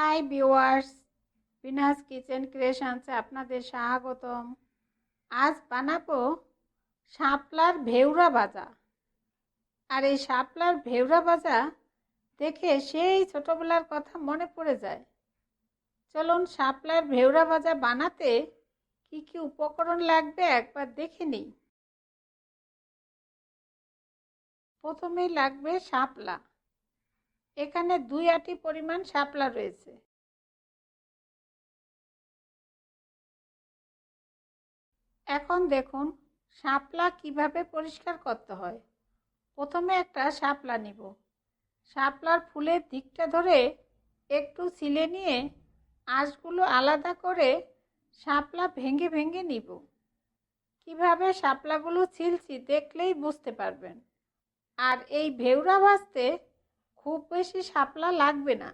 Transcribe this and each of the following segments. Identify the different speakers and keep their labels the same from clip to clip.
Speaker 1: High viewers Bina's kitchen ক্রিয়েশনসে আপনাদের স্বাগতম। আজ বানাবো শাপলার ভেউরা ভাজা। আর এই শাপলার ভেউরা ভাজা দেখে সেই ছোটবেলার কথা মনে পড়ে যায়। চলুন শাপলার ভেউরা ভাজা বানাতে কি কি উপকরণ লাগবে একবার দেখে নিই। প্রথমেই লাগবে শাপলা। এখানে দুই আটি পরিমাণ শাপলা রয়েছে। এখন দেখুন শাপলা কীভাবে পরিষ্কার করতে হয়। প্রথমে একটা শাপলা নিব। শাপলার ফুলের দিকটা ধরে একটু ছিলে নিয়ে আঁশগুলো আলাদা করে শাপলা ভেঙে ভেঙে নিব। কীভাবে শাপলাগুলো ছিলছি দেখলেই বুঝতে পারবেন। আর এই ভেউরা ভাজতে খুব বেশি শাপলা লাগবে না।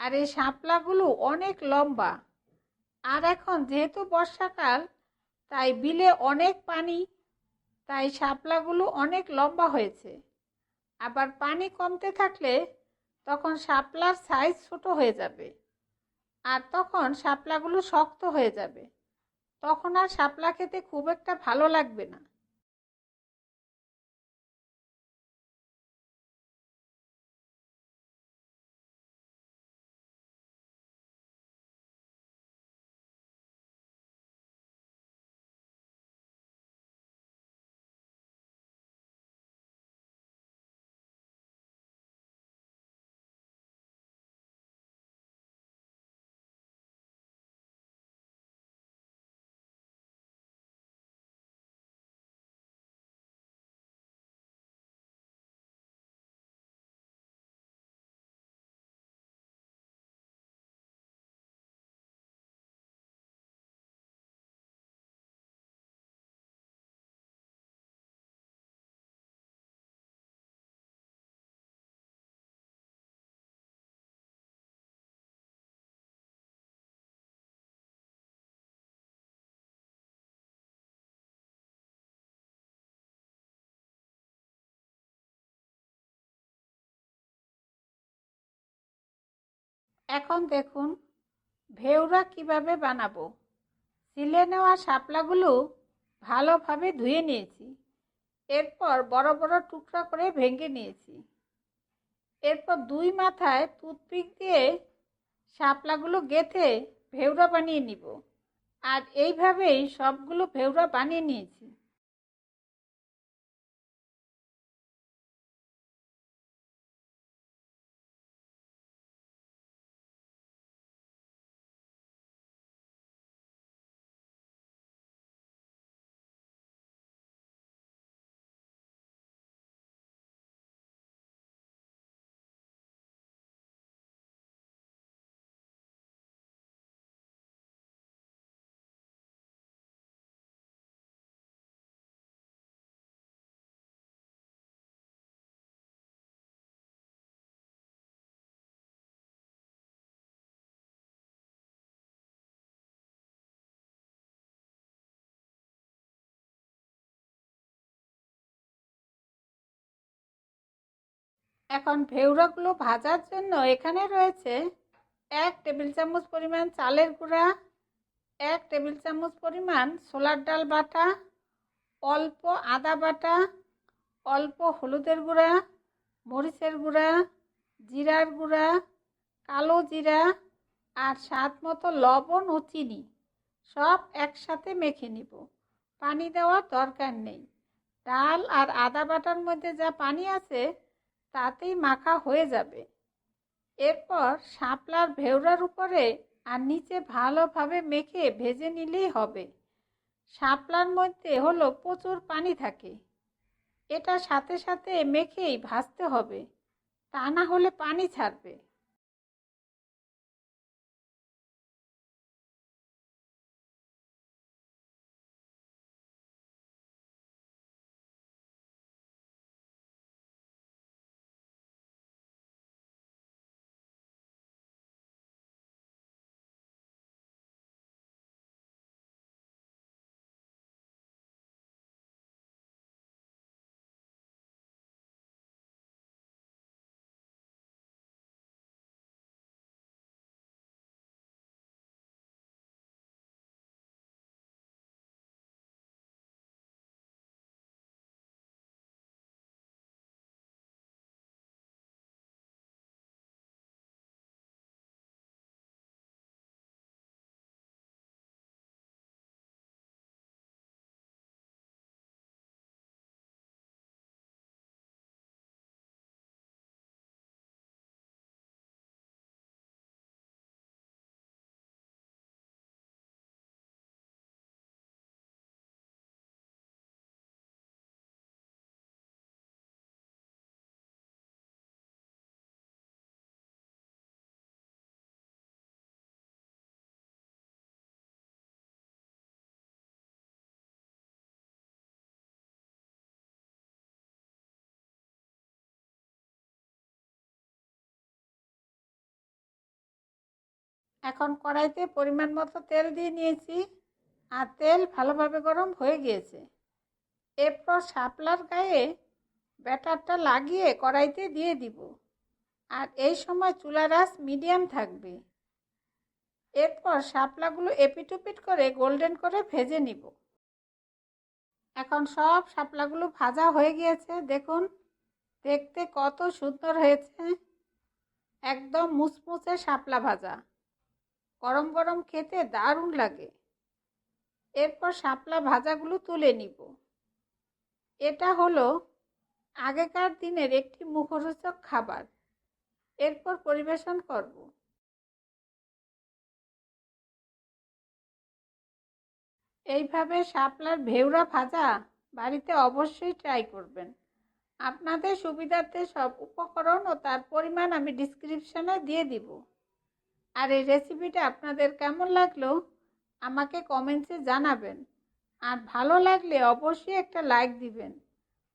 Speaker 1: আর এই শাপলাগুলো অনেক লম্বা। আর এখন যেহেতু বর্ষাকাল, তাই বিলে অনেক পানি, তাই শাপলাগুলো অনেক লম্বা হয়েছে। আবার পানি কমতে থাকলে তখন শাপলার সাইজ ছোট হয়ে যাবে। আর তখন শাপলাগুলো শক্ত হয়ে যাবে। তখন আর শাপলা খেতে খুব একটা ভালো লাগবে না। এখন দেখুন, ভেউরা কীভাবে বানাবো। সিলে নেওয়া শাপলাগুলো ভালোভাবে ধুয়ে নিয়েছি। এরপর বড় বড় টুকরা করে ভেঙে নিয়েছি। এরপর দুই মাথায় টুথপিক দিয়ে শাপলাগুলো গেথে ভেউরা বানিয়ে নিব। আর এইভাবেই সবগুলো ভেউরা বানিয়ে নিয়েছি। এখন ভেউরাগুলো ভাজার জন্য এখানে রয়েছে এক টেবিল চামচ পরিমাণ চালের গুঁড়া, এক টেবিল চামচ পরিমাণ ছোলার ডাল বাটা, অল্প আদা বাটা, অল্প হলুদের গুঁড়া, মরিচের গুঁড়া, জিরার গুঁড়া, কালো জিরা আর স্বাদ মতো লবণ ও চিনি সব একসাথে মেখে নিব। পানি দেওয়ার দরকার নেই। ডাল আর আদা বাটার মধ্যে যা পানি আছে তাতেই মাখা হয়ে যাবে। এরপর শাপলার ভেউরার উপরে আর নিচে ভালোভাবে মেখে ভেজে নিলেই হবে। শাপলার মধ্যে হলো প্রচুর পানি থাকে। এটা সাথে সাথে মেখেই ভাজতে হবে। তা না হলে পানি ছাড়বে। এখন কড়াইতে পরিমাণ মতো তেল দিয়ে নিয়েছি আর তেল ভালোভাবে গরম হয়ে গিয়েছে। এরপর শাপলার গায়ে ব্যাটারটা লাগিয়ে কড়াইতে দিয়ে দিব। আর এই সময় চুলার আঁচ মিডিয়াম থাকবে। এরপর শাপলাগুলো এপিটুপিট করে গোল্ডেন করে ভেজে নিব। এখন সব শাপলাগুলো ভাজা হয়ে গিয়েছে, দেখুন। দেখতে কত সুন্দর হয়েছে। একদম মুচমুচে শাপলা ভাজা। গরম গরম খেতে দারুণ লাগে। এরপর শাপলা ভাজাগুলো তুলে নিব। এটা হলো আগেকার দিনের একটি মুখরোচক খাবার। এরপর পরিবেশন করব। এইভাবে শাপলার ভেউরা ভাজা বাড়িতে অবশ্যই ট্রাই করবেন। আপনাদের সুবিধার্থে সব উপকরণ ও তার পরিমাণ আমি ডিসক্রিপশনে দিয়ে দিব। আর এই রেসিপিটা আপনাদের কেমন লাগল, আমাকে কমেন্টসে জানাবেন। আর ভালো লাগলে অবশ্যই একটা লাইক দিবেন।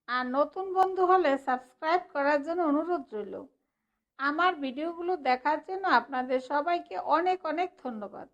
Speaker 1: আর নতুন বন্ধু হলে সাবস্ক্রাইব করার জন্য অনুরোধ রইল। আমার ভিডিওগুলো দেখার জন্য আপনাদের সবাইকে অনেক অনেক ধন্যবাদ।